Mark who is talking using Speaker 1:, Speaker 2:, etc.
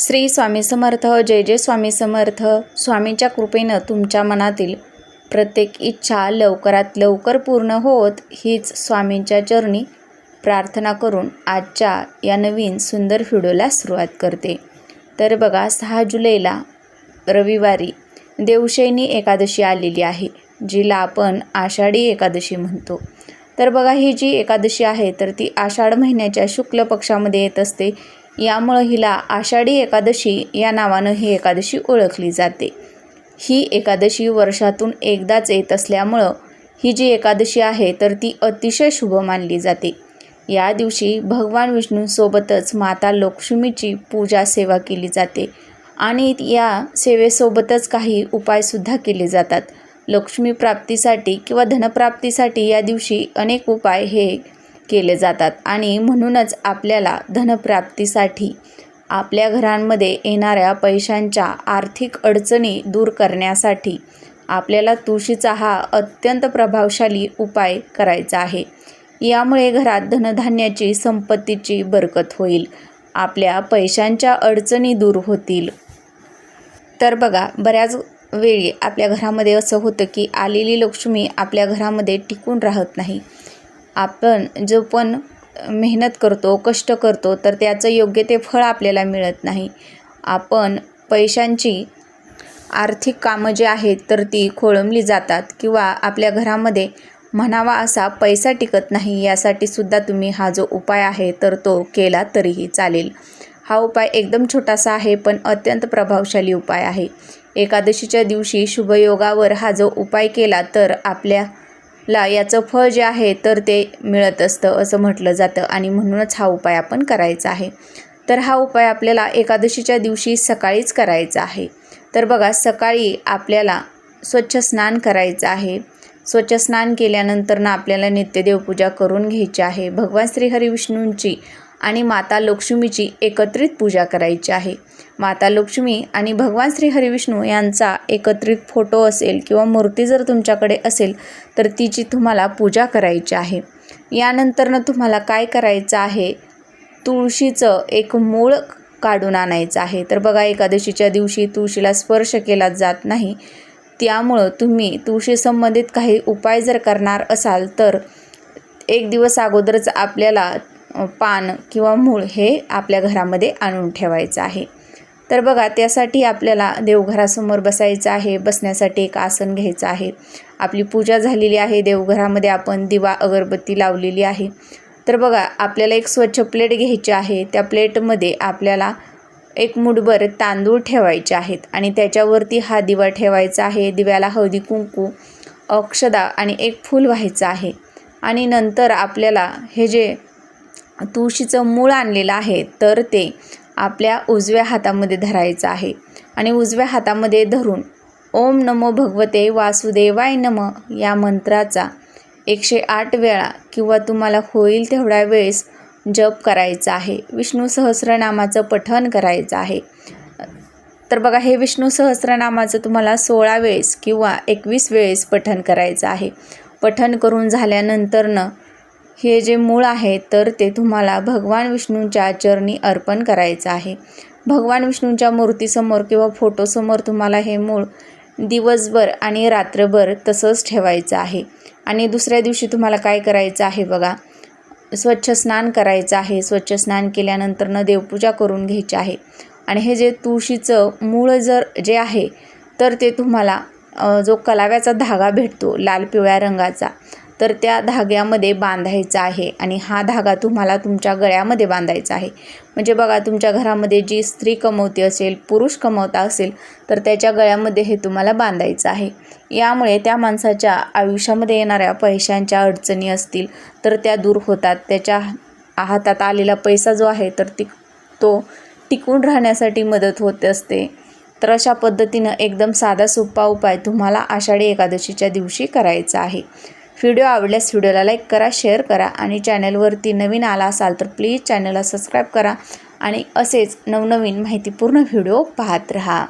Speaker 1: श्री स्वामी समर्थ जय जय स्वामी समर्थ. स्वामींच्या कृपेनं तुमच्या मनातील प्रत्येक इच्छा लवकरात लवकर पूर्ण होत हीच स्वामींच्या चरणी प्रार्थना करून आजच्या या नवीन सुंदर व्हिडिओला सुरुवात करते. तर बघा सहा जुलैला रविवारी देवशैनी एकादशी आलेली आहे जिला आपण आषाढी एकादशी म्हणतो. तर बघा ही जी एकादशी आहे तर ती आषाढ महिन्याच्या शुक्ल पक्षामध्ये येत असते. यामुळं हिला आषाढी एकादशी या नावानं ही एकादशी ओळखली जाते. ही एकादशी वर्षातून एकदाच येत असल्यामुळं ही जी एकादशी आहे तर ती अतिशय शुभ मानली जाते. या दिवशी भगवान विष्णूंसोबतच माता लक्ष्मीची पूजा सेवा केली जाते आणि या सेवेसोबतच काही उपायसुद्धा केले जातात. लक्ष्मी प्राप्तीसाठी किंवा धनप्राप्तीसाठी या दिवशी अनेक उपाय हे केले जातात आणि म्हणूनच आपल्याला धनप्राप्तीसाठी आपल्या घरांमध्ये येणाऱ्या पैशांच्या आर्थिक अडचणी दूर करण्यासाठी आपल्याला तुळशीचा हा अत्यंत प्रभावशाली उपाय करायचा आहे. यामुळे घरात धनधान्याची संपत्तीची बरकत होईल आपल्या पैशांच्या अडचणी दूर होतील. तर बघा बऱ्याच वेळी आपल्या घरामध्ये असं होतं की आलेली लक्ष्मी आपल्या घरामध्ये टिकून राहत नाही. आपण जो पण मेहनत करतो कष्ट करतो तर त्याचं योग्य ते फळ आपल्याला मिळत नाही. आपण पैशांची आर्थिक कामं जी आहेत तर ती खोळंबली जातात किंवा आपल्या घरामध्ये म्हणावा असा पैसा टिकत नाही यासाठी सुद्धा तुम्ही हा जो उपाय आहे तर तो केला तरीही चालेल. हा उपाय एकदम छोटासा आहे पण अत्यंत प्रभावशाली उपाय आहे. एकादशीच्या दिवशी शुभयोगावर हा जो उपाय केला तर आपल्या ला याचं फळ जे आहे तर ते मिळत असतं असं म्हटलं जातं आणि म्हणूनच हा उपाय आपण करायचा आहे. तर हा उपाय आपल्याला एकादशीच्या दिवशी सकाळीच करायचा आहे. तर बघा सकाळी आपल्याला स्वच्छ स्नान करायचं आहे. स्वच्छ स्नान केल्यानंतर ना आपल्याला नित्यदेवपूजा करून घ्यायची आहे. भगवान श्री हरिविष्णूंची आणि माता लक्ष्मीची एकत्रित पूजा करायची आहे. माता लक्ष्मी आणि भगवान श्री हरिविष्णू यांचा एकत्रित फोटो असेल किंवा मूर्ती जर तुमच्याकडे असेल तर तिची तुम्हाला पूजा करायची आहे. यानंतरनं तुम्हाला काय करायचं आहे? तुळशीचं एक मूळ काढून आणायचं आहे. तर बघा एकादशीच्या दिवशी तुळशीला स्पर्श केला जात नाही. त्यामुळं तुम्ही तुळशी संबंधित काही उपाय जर करणार असाल तर एक दिवस अगोदरच आपल्याला पान किंवा मूळ हे आपल्या घरामध्ये आणून ठेवायचं आहे. तर बघा त्यासाठी आपल्याला देवघरासमोर बसायचं आहे बसण्यासाठी एक आसन घ्यायचं आहे. आपली पूजा झालेली आहे देवघरामध्ये आपण दिवा अगरबत्ती लावलेली आहे. तर बघा आपल्याला एक स्वच्छ प्लेट घ्यायची आहे. त्या प्लेटमध्ये आपल्याला एक मुठभर तांदूळ ठेवायचे आहेत आणि त्याच्यावरती हा दिवा ठेवायचा आहे. दिव्याला हळदी कुंकू अक्षदा आणि एक फूल व्हायचं आहे. आणि नंतर आपल्याला हे जे तुळशीचं मूळ आणलेलं आहे तर ते आपल्या उजव्या हातामध्ये धरायचं आहे. आणि उजव्या हातामध्ये धरून ओम नमो भगवते वासुदेवाय नम या मंत्राचा एकशे आठ वेळा किंवा तुम्हाला होईल तेवढ्या वेळेस जप करायचा आहे. विष्णू सहस्रनामाचं पठण करायचं आहे. तर बघा हे विष्णू सहस्रनामाचं तुम्हाला सोळा वेळेस किंवा एकवीस वेळेस पठण करायचं आहे. पठण करून झाल्यानंतरनं हे जे मूळ आहे तर ते तुम्हाला भगवान विष्णूंच्या चरणी अर्पण करायचं आहे. भगवान विष्णूंच्या मूर्तीसमोर किंवा फोटोसमोर तुम्हाला हे मूळ दिवसभर आणि रात्रभर तसंच ठेवायचं आहे. आणि दुसऱ्या दिवशी तुम्हाला काय करायचं आहे बघा? स्वच्छ स्नान करायचं आहे. स्वच्छ स्नान केल्यानंतरनं देवपूजा करून घ्यायची आहे. आणि हे जे तुळशीचं मूळ जर जे आहे तर ते तुम्हाला जो कलाव्याचा धागा भेटतो लाल पिवळ्या रंगाचा तर त्या धाग्यामध्ये बांधायचा आहे आणि हा धागा तुम्हाला तुमच्या गळ्यामध्ये बांधायचा आहे. म्हणजे बघा तुमच्या घरामध्ये जी स्त्री कमवते असेल पुरुष कमवता असेल तर त्याच्या गळ्यामध्ये हे तुम्हाला बांधायचं आहे. यामुळे त्या माणसाच्या आयुष्यामध्ये येणाऱ्या पैशांच्या अडचणी असतील तर त्या दूर होतात. त्याच्या हातात आलेला पैसा जो आहे तर ती तो टिकून राहण्यासाठी मदत होत असते. तर अशा पद्धतीनं एकदम साधा सोपा उपाय तुम्हाला आषाढी एकादशीच्या दिवशी करायचा आहे. व्हिडिओ आवडल्यास व्हिडिओला लाईक करा शेअर करा आणि चॅनलवरती नवीन आला असाल तर प्लीज चॅनलला सबस्क्राईब करा आणि असेच नवनवीन माहितीपूर्ण व्हिडिओ पाहत रहा.